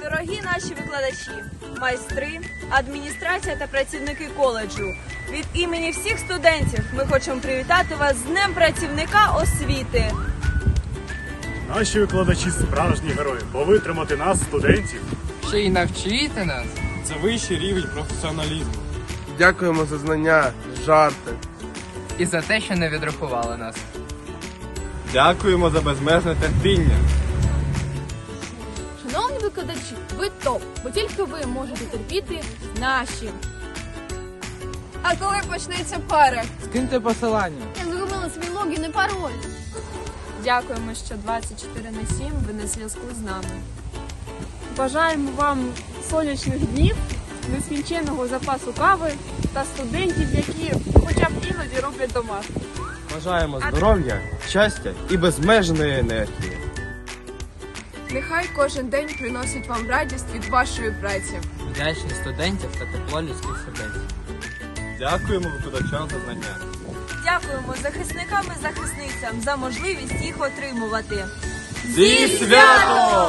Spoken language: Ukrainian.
Дорогі наші викладачі, майстри, адміністрація та працівники коледжу. Від імені всіх студентів ми хочемо привітати вас з Днем працівника освіти. Наші викладачі справжні герої, бо витримати нас, студентів. Ще й навчити нас. Це вищий рівень професіоналізму. Дякуємо за знання, жарти. І за те, що не відрахували нас. Дякуємо за безмежне терпіння. Шановні викладачі, ви топ, бо тільки ви можете терпіти наші. А коли почнеться пара? Скиньте посилання. Я зробила свій логін і пароль. Дякуємо, що 24 на 7 ви на зв'язку з нами. Бажаємо вам сонячних днів, нескінченного запасу кави та студентів, які хоча б іноді роблять домашку. Бажаємо здоров'я, щастя і безмежної енергії. Нехай кожен день приносить вам радість від вашої праці. Вдячність студентів та тепло людських сердець. Дякуємо викладачам за знання. Дякуємо захисникам і захисницям за можливість їх отримувати. Зі святом!